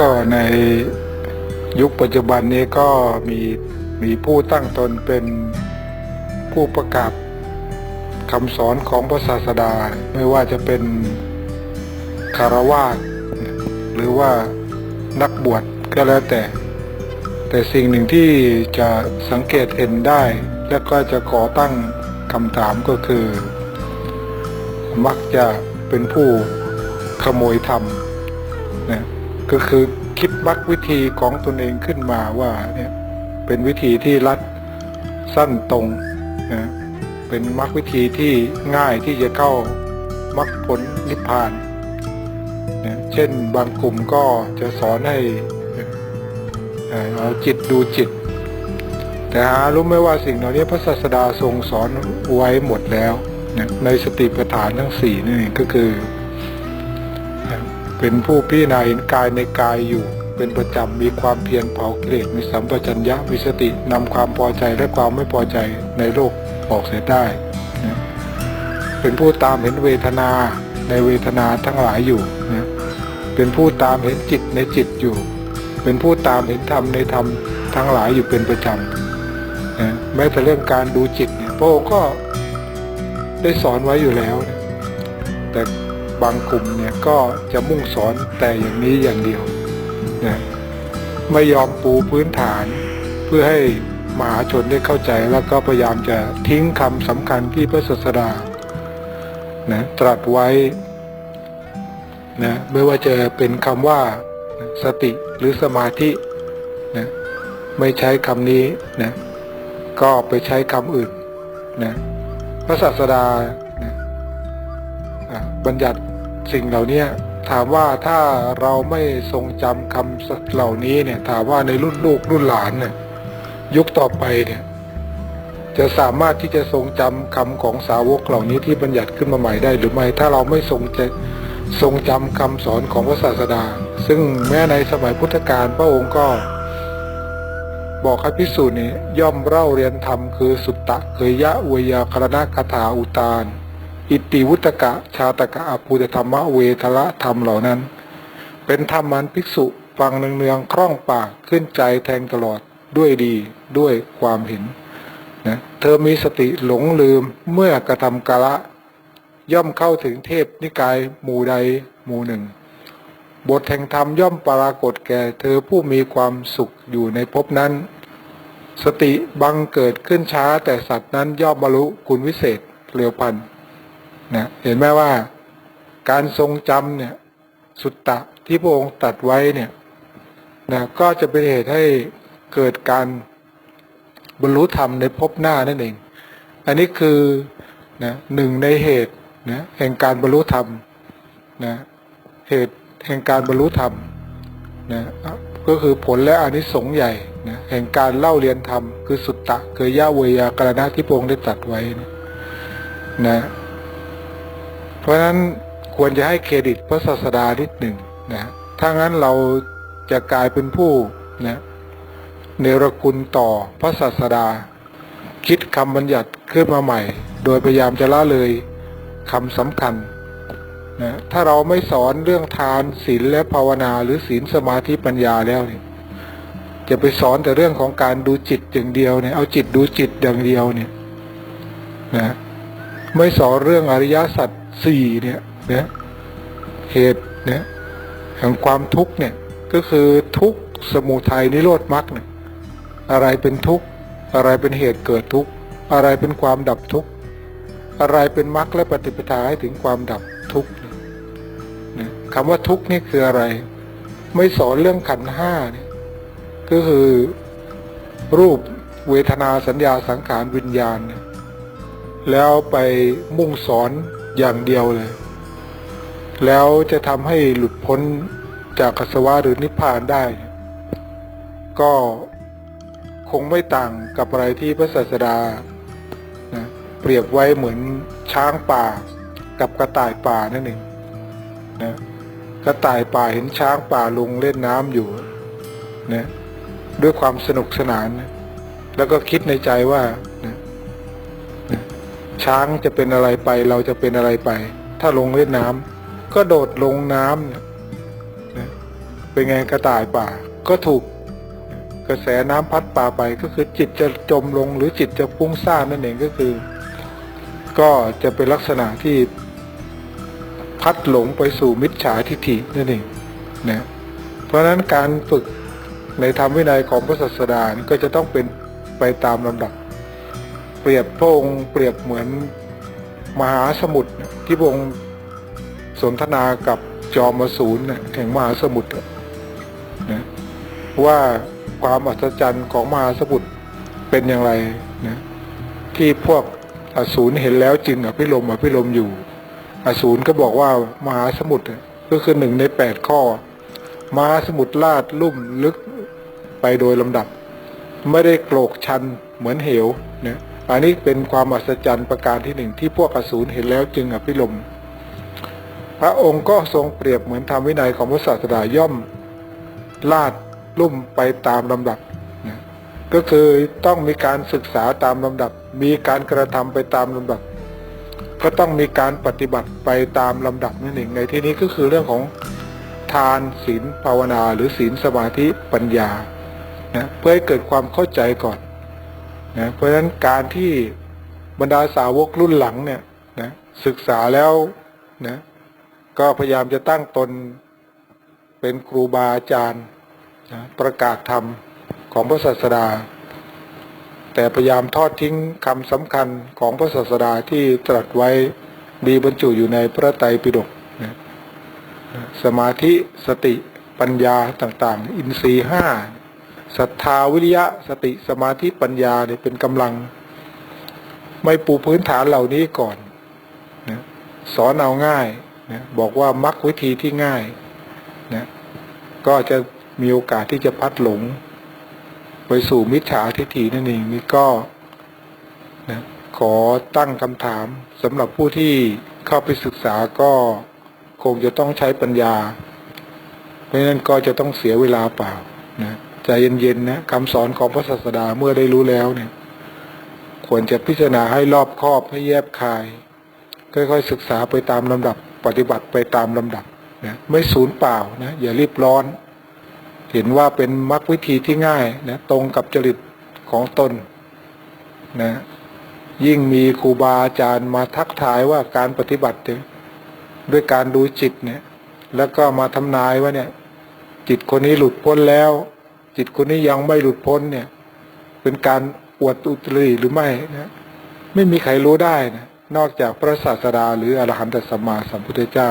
ก็ในยุคปัจจุบันนี้ก็มีมีผู้ตั้งตนเป็นผู้ประกาศคำสอนของพระศาสดา ไม่ว่าจะเป็นคารวาสหรือว่านักบวชก็แล้วแต่ แต่สิ่งหนึ่งที่จะสังเกตเห็นได้ และก็จะก่อตั้งคำถามก็คือ มักจะเป็นผู้ขโมยธรรม ก็คือคิดมักวิธีของตนเองขึ้นมาว่าเนี่ยเป็นวิธีที่รัดสั้นตรงนะเป็นมรรควิธีที่ง่ายที่จะเข้ามรรคผลนิพพานนะเช่นบางกลุ่มก็จะสอนให้เอ่อเอาจิตดูจิต แต่หารู้ไหมว่าสิ่งเหล่านี้พระศาสดาทรงสอนไว้หมดแล้วนะในสติปัฏฐานทั้งสี่นี่ก็คือ เป็นผู้พิจารณาเห็นกายในกายอยู่ เป็นประจำมีความเพียรเผากิเลสมีสัมปชัญญะมีสตินำความพอใจและความไม่พอใจในโลกออกเสียได้ เป็นผู้ตามเห็นเวทนาในเวทนาทั้งหลายอยู่นะเป็นผู้ตามเห็นจิตในจิตอยู่ เป็นผู้ตามเห็นธรรมในธรรมทั้งหลายอยู่เป็นประจำนะแม้แต่เรื่องการดูจิตเนี่ยพระองค์ก็ได้สอนไว้อยู่แล้วนะแต่ บางกลุ่มเนี่ยก็จะมุ่งสอนแต่อย่างนี้อย่างเดียวนะไม่ยอมปูพื้นฐาน เพื่อให้มหาชนได้เข้าใจแล้วก็พยายามจะทิ้งคำสำคัญที่พระศาสดานะตรัสไว้นะไม่ว่าจะเป็นคำว่าสติหรือสมาธินะไม่ใช้คำนี้นะก็ไปใช้คำอื่นนะพระศาสดานะบัญญัติ สิ่งเหล่านี้ถามว่าถ้าเราไม่ทรงจำคำเหล่านี้เนี่ยถามว่าในรุ่นลูกรุ่นหลานเนี่ยยุคต่อไปเนี่ยจะสามารถที่จะทรงจำคำของสาวกเหล่านี้ที่บัญญัติขึ้นมาใหม่ได้หรือไม่ถ้าเราไม่ทรงจะทรงจำคำสอนของพระศาสดา ซึ่งแม้ในสมัยพุทธกาลพระองค์ก็บอกให้พิสูจน์นี้ย่อมเล่าเรียนธรรมคือสุตตะเคยยะเวยาคารณคาถาอุตาน อิติวุตกะ ชาตกะอภูตธรรมะเวทละธรรมเหล่านั้น เป็นธรรมันภิกษุฟังเนืองๆคล่องปากขึ้นใจแทงตลอดด้วยดีด้วยความเห็นนะเธอมีสติหลงลืมเมื่อกระทำกาละ ย่อมเข้าถึงเทพนิกายหมู่ใดหมู่หนึ่ง บทแห่งธรรมย่อมปรากฏแก่ เธอผู้มีความสุขอยู่ในภพนั้น สติบังเกิดขึ้นช้าแต่สัตว์นั้นย่อมบรรลุคุณวิเศษเร็วพัน นะเห็นไหมว่าการทรงจำเนี่ยสุตตะที่พระองค์ตัดไว้เนี่ยนะก็จะเป็นเหตุให้เกิดการบรรลุธรรมในภพหน้านั่นเอง อันนี้คือนะหนึ่งในเหตุนะแห่งการบรรลุธรรมนะเหตุแห่งการบรรลุธรรมนะก็คือผลและอานิสงส์ใหญ่นะแห่งการเล่าเรียนธรรมคือสุตตะเกยยะเวยากรณะที่พระองค์ได้ตัดไว้นะนะ เพราะฉะนั้นควรจะให้เครดิตพระศาสดานิดหนึ่งนะถ้างั้นเราจะกลายเป็นผู้นะเนรคุณต่อพระศาสดา คิดคำบัญญัติขึ้นมาใหม่ โดยพยายามจะละเลยคำสำคัญนะถ้าเราไม่สอนเรื่องทานศีลและภาวนาหรือศีลสมาธิปัญญาแล้วเนี่ยจะไปสอนแต่เรื่องของการดูจิตอย่างเดียวเนี่ยเอาจิตดูจิตอย่างเดียวเนี่ยนะไม่สอนเรื่องอริยสัจ สี่เนี่ยนะเหตุเนี่ยแห่งความทุกข์เนี่ยก็คือทุกข์สมุทัยนิโรธมรรคเนี่ยอะไรเป็นทุกข์อะไรเป็นเหตุเกิดทุกข์อะไรเป็นความดับทุกข์อะไรเป็นมรรคและปฏิปทาให้ถึงความดับทุกข์เนี่ยนะคำว่าทุกข์นี่คืออะไร ไม่สอนเรื่องขันห้าเนี่ยก็คือรูปเวทนาสัญญาสังขารวิญญาณ แล้วไปมุ่งสอน อย่างเดียวเลย แล้วจะทำให้หลุดพ้นจากกัสวะหรือนิพพานได้ ก็คงไม่ต่างกับอะไรที่พระศาสดานะเปรียบไว้เหมือนช้างป่ากับกระต่ายป่านั่นเองนะกระต่ายป่าเห็นช้างป่าลงเล่นน้ำอยู่นะด้วยความสนุกสนานนะแล้วก็คิดในใจว่า ช้างจะเป็นอะไรไปเราจะเป็นอะไรไป ถ้าลงเล่นน้ำก็โดดลงน้ำเนี่ยนะเป็นไงกระต่ายป่า ก็ถูกกระแสน้ำพัดป่าไป ก็คือจิตจะจมลงหรือจิตจะฟุ้งซ่านนั่นเองก็คือ ก็จะเป็นลักษณะที่พัดหลงไปสู่มิจฉาทิฏฐินั่นเองนะเพราะฉะนั้นการฝึกในธรรมวินัยของพระศาสดาก็จะต้องเป็นไปตามลำดับ เปรียบพระองค์เปรียบเหมือนมหาสมุทรที่พระองค์สนทนากับจอมอสูรแห่งมหาสมุทรนะว่าความอัศจรรย์ของมหาสมุทรเป็นอย่างไรนะที่พวกอสูรเห็นแล้วจึงอภิรมอภิรมอยู่ อสูรก็บอกว่ามหาสมุทรก็คือหนึ่งในแปดข้อมหาสมุทรลาดลุ่มลึกไปโดยลำดับ ไม่ได้โกรกชันเหมือนเหวนะ อันนี้เป็นความอัศจรรย์ประการที่หนึ่งที่พวกอสูรเห็นแล้วจึงอภิรมพระองค์ก็ทรงเปรียบเหมือนธรรมวินัยของพระศาสดาย่อมลาดลุ่มไปตามลำดับนะก็คือต้องมีการศึกษาตามลำดับ มีการกระทำไปตามลำดับ ก็ต้องมีการปฏิบัติไปตามลำดับนั่นเองในที่นี้ก็คือเรื่องของทานศีลภาวนา หรือศีลสมาธิปัญญานะเพื่อให้เกิดความเข้าใจก่อน นะเพราะฉะนั้นการที่บรรดาสาวกรุ่นหลังเนี่ยนะศึกษาแล้วนะก็พยายามจะตั้งตนเป็นครูบาอาจารย์นะประกาศธรรมของพระศาสดา แต่พยายามทอดทิ้งคำสำคัญของพระศาสดาที่ตรัสไว้มีบรรจุอยู่ในพระไตรปิฎกนะสมาธิสติปัญญาต่าง ๆ อินทรีห้า ศรัทธาวิริยะสติสมาธิปัญญาเนี่ยเป็นกำลัง ไม่ปูพื้นฐานเหล่านี้ก่อนนะสอนเอาง่ายนะบอกว่ามักวิธีที่ง่ายนะก็จะมีโอกาสที่จะพัดหลง ไปสู่มิจฉาทิฏฐินั่นเองนี่ก็นะขอตั้งคำถามสำหรับผู้ที่เข้าไปศึกษาก็คงจะต้องใช้ปัญญา เพราะฉะนั้นก็จะต้องเสียเวลาเปล่านะ ใจเย็นๆนะคำสอนของพระศาสดาเมื่อได้รู้แล้วเนี่ย ควรจะพิจารณาให้รอบคอบให้แยบคาย ค่อยๆศึกษาไปตามลำดับ ปฏิบัติไปตามลำดับนะไม่สูญเปล่านะอย่ารีบร้อน เห็นว่าเป็นมรรควิธีที่ง่ายนะตรงกับจริตของตนนะยิ่งมีครูบาอาจารย์มาทักทายว่าการปฏิบัติด้วยการดูจิตเนี่ย แล้วก็มาทำนายว่าเนี่ย จิตคนนี้หลุดพ้นแล้ว จิตคนนี้ยังไม่หลุดพ้นเนี่ย เป็นการอวดอุตริหรือไม่นะไม่มีใครรู้ได้นะนอกจากพระศาสดาหรืออรหันตสัมมาสัมพุทธเจ้า